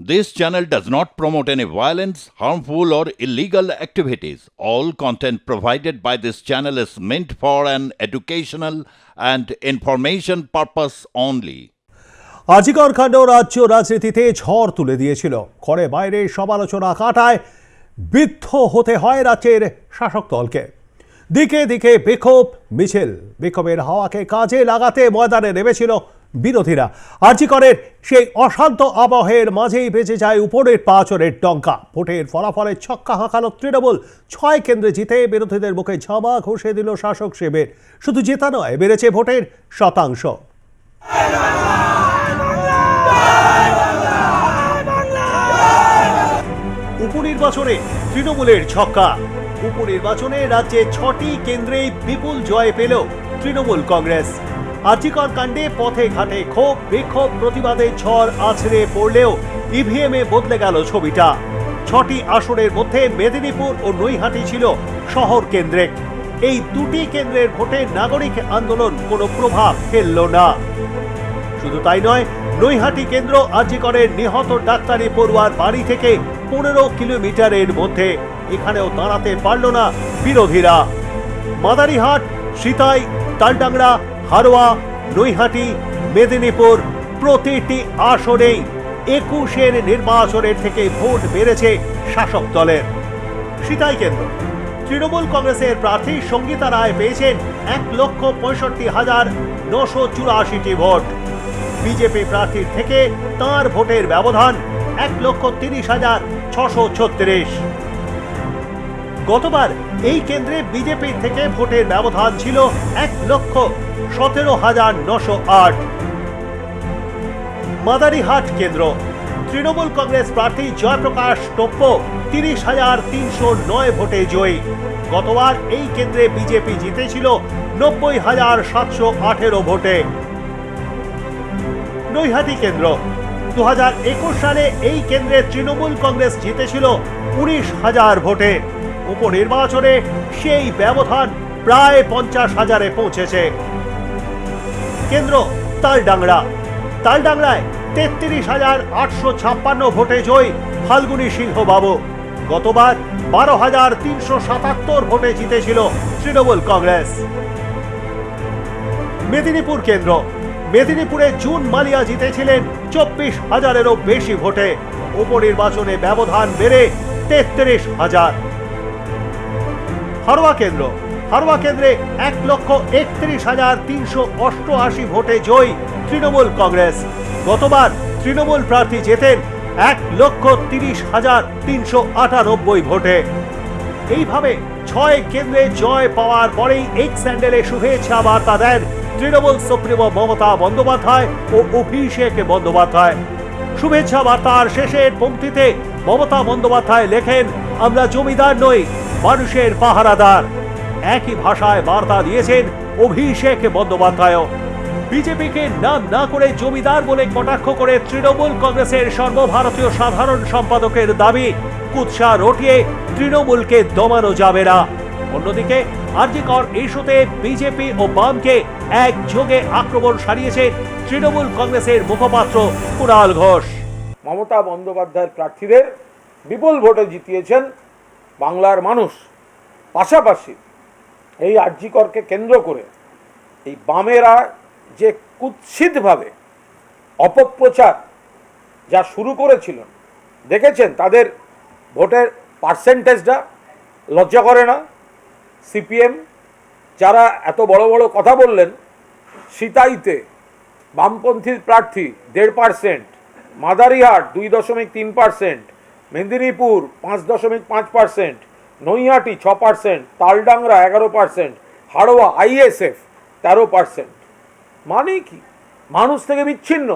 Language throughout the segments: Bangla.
This channel does not promote any violence, harmful, or illegal activities. All content provided by this channel is meant for an educational and information purpose only. আজিকর কাণ্ড রাজ্য রাজনীতিতে ঝড় তুলে দিয়েছিল ঘরে বাইরে সমালোচনা কাটায় বিদ্ধ হতে হয় রাজ্যের শাসক দলকে দিকে দিকে বিক্ষোভ মিছিল বিক্ষোভের হাওয়াকে কাজে লাগাতে ময়দানে নেমেছিল বিরোধীরা। আজিকরের সেই অশান্ত আবহের মাঝেই বেঁচে যায় উপরের পাঁচরের ডঙ্কা ভোটের ফলাফলের ছক্কা হাঁকানো তৃণমূল। ছয় কেন্দ্রে জিতে বিরোধীদের মুখে ঝামা ঘষে দিল শাসক শিবির। শুধু জেতা নয়, বেড়েছে ভোটের শতাংশ। উপনির্বাচনে তৃণমূলের ছক্কা। উপনির্বাচনে রাজ্যে ছটি কেন্দ্রেই বিপুল জয় পেল তৃণমূল কংগ্রেস। আজিকর কাণ্ডে পথে ঘাটে ক্ষোভ, বিক্ষোভ, প্রতিবাদে ঝড় আছড়ে পড়লেও ইভিএমে বদলে গেল ছবিটা। ছটি আসনের মধ্যে মেদিনীপুর ও নৈহাটি ছিল শহর কেন্দ্রে। এই দুটি কেন্দ্রের ভোটে নাগরিক আন্দোলন কোনো প্রভাব ফেলল না। শুধু তাই নয়, নৈহাটি কেন্দ্র আজিকরের নিহত ডাক্তারি পড়ুয়ার বাড়ি থেকে পনেরো কিলোমিটারের মধ্যে। এখানেও দাঁড়াতে পারল না বিরোধীরা। মাদারিহাট, সিতাই, তালডাংরা হারোয়া, নৈহাটি, মেদিনীপুর প্রতিটি আসনেই একুশের নির্বাচনের থেকে ভোট বেড়েছে শাসক দলের। সিতাই কেন্দ্র, তৃণমূল কংগ্রেসের প্রার্থী সঙ্গীতা রায় পেয়েছেন এক লক্ষ পঁয়ষট্টি হাজার নশো চুরাশিটি ভোট। বিজেপি প্রার্থীর থেকে তার ভোটের ব্যবধান এক লক্ষ তিরিশ হাজার ছশো ছত্রিশ। গতবার এই কেন্দ্রে বিজেপি থেকে ভোটের ব্যবধান ছিল এক লক্ষ সতেরো হাজার নশো আট। মাদারিহাট কেন্দ্র, তৃণমূল কংগ্রেস প্রার্থী জয়প্রকাশ টোপ্প তিরিশ হাজার তিনশো নয় ভোটে জয়ী। গতবার এই কেন্দ্রে বিজেপি জিতেছিল নব্বই হাজার সাতশো আঠেরো ভোটে। নৈহাটি কেন্দ্র দু হাজার একুশ সালে এই কেন্দ্রে তৃণমূল কংগ্রেস জিতেছিল উনিশ হাজার ভোটে। উপনির্বাচনে সেই ব্যবধান প্রায় পঞ্চাশ হাজারে পৌঁছেছে। কেন্দ্র, তালডাংরা। তালডাংরায় তেত্রিশ হাজার আটশো ছাপ্পান্ন ভোটে জয়ী ফাল্গুনী সিংহ বাবু গতবার বারো হাজার তিনশো সাতাত্তর ভোটে জিতেছিল তৃণমূল কংগ্রেস। মেদিনীপুর কেন্দ্র, মেদিনীপুরে জুন মালিয়া জিতেছিলেন চব্বিশ হাজারেরও বেশি ভোটে। উপনির্বাচনে ব্যবধান বেড়ে তেত্রিশ হাজার। হারোয়া কেন্দ্র। হারোয়া কেন্দ্রে এক লক্ষ একত্রিশ হাজার তিনশো অষ্টআশি ভোটে জয়ী তৃণমূল কংগ্রেস। গতবার তৃণমূল প্রার্থী জেতেন এক লক্ষ তিরিশ হাজার তিনশো আটানব্বই ভোটে। এইভাবে ছয় কেন্দ্রে জয় পাওয়ার পরেই এক স্যান্ডেলে শুভেচ্ছা বার্তা দেন তৃণমূল সুপ্রিমো মমতা বন্দ্যোপাধ্যায় ও অভিষেক বন্দ্যোপাধ্যায়। শুভেচ্ছা বার্তার শেষের পংক্তিতে মমতা বন্দ্যোপাধ্যায় লেখেন, আমরা জমিদার নই মানুষের পাহারাদার। একই ভাষায় বার্তা দিয়েছেন অভিষেক বন্দ্যোপাধ্যায় বিজেপিকে নাম না করে জমিদার বলে কটাক্ষ করে তৃণমূল কংগ্রেসের সর্বভারতীয় সাধারণ সম্পাদকের দাবি, কুৎসা রটিয়ে তৃণমূলকে দমানো যাবে না। অন্যদিকে, আরজিকর ইস্যুতে বিজেপি ও বামকে একযোগে আক্রমণ সারিয়েছে তৃণমূল কংগ্রেসের মুখপাত্র কুণাল ঘোষ। মমতা বন্দ্যোপাধ্যায়ের প্রার্থীদের বিপুল ভোটে জিতিয়েছেন বাংলার মানুষ। পাশাপাশি এই আর্যিকরকে কেন্দ্র করে এই বামেরা যে কুৎসিতভাবে অপপ্রচার যা শুরু করেছিলেন দেখেছেন? তাদের ভোটের পার্সেন্টেজটা লজ্জা করে না? সিপিএম যারা এত বড় বড় কথা বললেন, সিতাইতে বামপন্থী প্রার্থী দেড় পার্সেন্ট, মাদারিহাট দুই দশমিক তিন পার্সেন্ট মেদিনীপুর পাঁচ দশমিক পাঁচ পার্সেন্ট, নৈহাটি ছ পার্সেন্ট, তালডাংরা এগারো পার্সেন্ট, হাড়োয়া আইএসএফ তেরো পার্সেন্ট। মানে কি? মানুষ থেকে বিচ্ছিন্ন।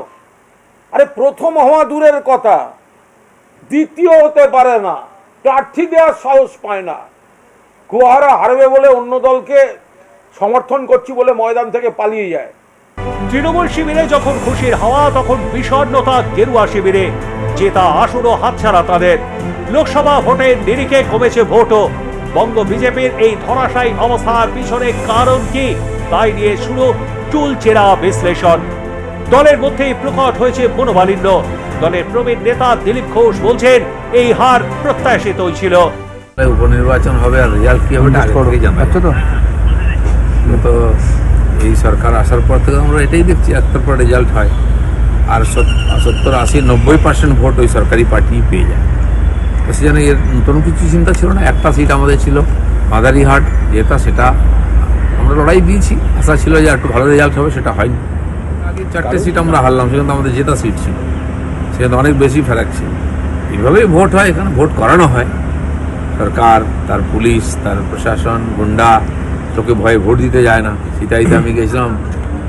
আরে প্রথম হওয়া দূরের কথা, দ্বিতীয় হতে পারে না, প্রার্থী দেওয়ার সাহস পায় না। গুহারা হারবে বলে অন্য দলকে সমর্থন করছি বলে ময়দান থেকে পালিয়ে যায়। তৃণমূল শিবিরে যখন খুশির হাওয়া তখন বিষণ্ণতা গেরুয়া শিবিরে। জেতা আসুরও হাতছাড়া তাদের। লোকসভা ভোটের নিরিখে কমেছে ভোটও। বঙ্গ বিজেপির এই ধরাশায়ী অবস্থার পিছনে কারণ কি তাই নিয়ে শুরু চুলচেরা বিশ্লেষণ। দলের মধ্যেই প্রকট হয়েছে মনোমালিন্য। দলের প্রবীণ নেতা দিলীপ ঘোষ বলছেন এই হার প্রত্যাশিতই ছিল। উপনির্বাচন হবে আর রেজাল্ট কি হবে আচ্ছা তো এই সরকার আসার পর থেকে আমরা এটাই দেখছি, একটার পর রেজাল্ট হয়। আর সত্তর, আশি, নব্বই পার্সেন্ট ভোট ওই সরকারি পার্টি পেয়ে যায়। তো সে সেজন্য এর নতুন কিছু চিন্তা ছিল না, একটা সিট আমাদের ছিল, মাদারিহাট, যেটা, সেটা আমরা লড়াই দিয়েছি। আশা ছিল যে একটু ভালো রেজাল্ট হবে, সেটা হয়নি। আগে চারটে সিট আমরা হারলাম, সেখানে আমাদের জেতা সিট ছিল। সেখানে অনেক বেশি ফেরাক ছিল। এইভাবেই ভোট হয়, এখানে ভোট করানো হয়। সরকার, তার পুলিশ, তার প্রশাসন, গুন্ডা লোকে ভয়ে ভোট দিতে যায় না। সেটাইতে আমি গেছিলাম।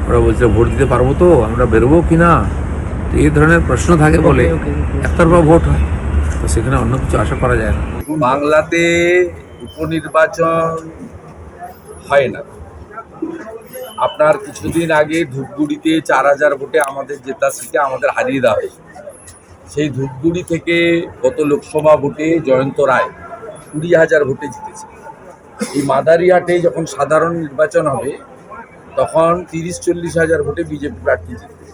ওরা বলছে ভোট দিতে পারব তো? আমরা বেরোবো কি না? তো এই ধরনের প্রশ্ন থাকে বলে একতরফা ভোট হয়। তো সেখানে অন্য কিছু আশা করা যায় না। বাংলাতে উপনির্বাচন হয় না। আপনার কিছুদিন আগে ধূপগুড়িতে চার হাজার ভোটে আমাদের জেতা সিটে আমাদের হারিয়ে দেওয়া হয়েছে। সেই ধূপগুড়ি থেকে গত লোকসভা ভোটে জয়ন্ত রায় কুড়ি হাজার ভোটে জিতেছে। এই মাদারিহাটে যখন সাধারণ নির্বাচন হবে, তখন তিরিশ চল্লিশ হাজার ভোটে বিজেপি প্রার্থী জিতবে।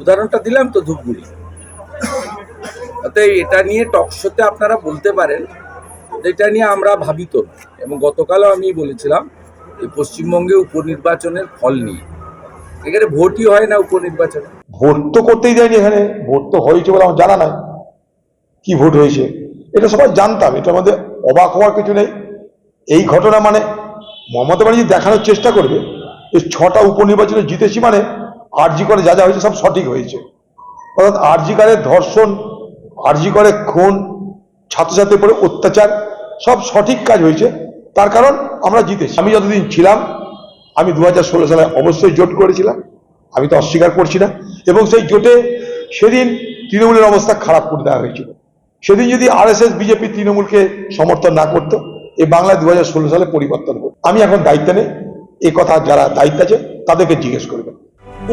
উদাহরণটা দিলাম তো ধূপগুড়ি। অতএব এটা নিয়ে টকশোতে আপনারা বলতে পারেন, এটা নিয়ে আমরা ভাবিত। এবং গতকালও আমি বলেছিলাম যে পশ্চিমবঙ্গে উপনির্বাচনের ফল নিয়ে। এখানে ভোটই হয় না উপনির্বাচনে। ভোট তো করতেই দেয়নি এখানে, ভোট তো হয়েছে বলে আমার জানা নাই। কি ভোট হয়েছে? এটা সবাই জানতাম, এটা আমাদের অবাক হওয়ার কিছু নেই। এই ঘটনা মানে মমতা ব্যানার্জি দেখানোর চেষ্টা করবে যে ছটা উপনির্বাচনে জিতেছি মানে আরজি করে যা যা হয়েছে সব সঠিক হয়েছে। অর্থাৎ আরজি করে ধর্ষণ, আরজি করে খুন ছাত্রছাত্রীর উপরে অত্যাচার, সব সঠিক কাজ হয়েছে। তার কারণ আমরা জিতেছি। আমি যতদিন ছিলাম, আমি দু হাজার ষোলো সালে অবশ্যই জোট করেছিলাম। আমি তো অস্বীকার করছি না। এবং সেই জোটে সেদিন তৃণমূলের অবস্থা খারাপ করে দেওয়া হয়েছিল। সেদিন যদি আরএসএস, বিজেপি তৃণমূলকে সমর্থন না করতো এই বাংলায় দু সালে পরিবর্তন হতো আমি এখন দায়িত্ব নেই। এ কথা যারা দায়িত্ব আছে, তাদেরকে জিজ্ঞেস করবেন।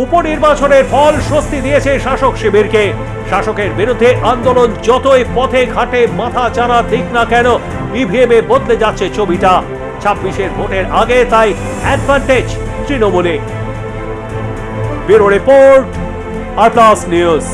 উপনির্বাচনের ফল স্বস্তি দিয়েছে শাসক শিবিরকে। শাসকের বিরুদ্ধে আন্দোলন যতই পথে ঘাটে মাথা চারা দিক না কেন ইভিএম এ বদলে যাচ্ছে ছবিটা। ছাব্বিশের ভোটের আগে তাই অ্যাডভান্টেজ তৃণমূলে। Bureau report R plus news.